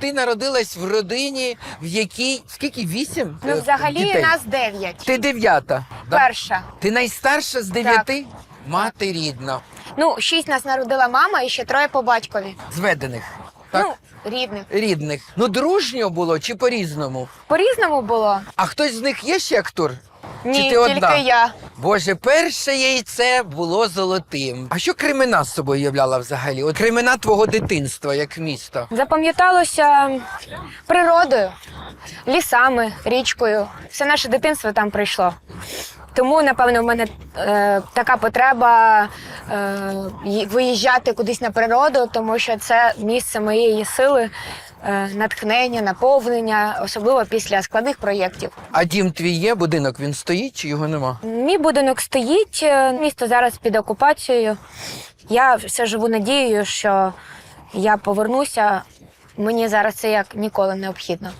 Ти народилась в родині, в якій скільки вісім? Ну, е, взагалі дітей? нас дев'ять. Ти дев'ята. Да? Перша. Ти найстарша з дев'яти? Мати рідна. Ну, шість нас народила мама і ще троє по батькові. Зведених. Так? Ну, рідних. Рідних. Ну, дружньо було чи по-різному? По-різному було. А хтось з них є ще актор? Ні, чи ти тільки одна? я. Боже, перше яйце було золотим. А що Кремена з собою являла взагалі? От Кремена твого дитинства, як місто. Запам'яталося природою, лісами, річкою. Все наше дитинство там прийшло. Тому, напевно, в мене е, така потреба е, виїжджати кудись на природу, тому що це місце моєї сили, е, натхнення, наповнення, особливо після складних проєктів. А дім твій є, будинок він стоїть чи його нема? Мій будинок стоїть, е, місто зараз під окупацією. Я все живу надією, що я повернуся. Мені зараз це як ніколи необхідно.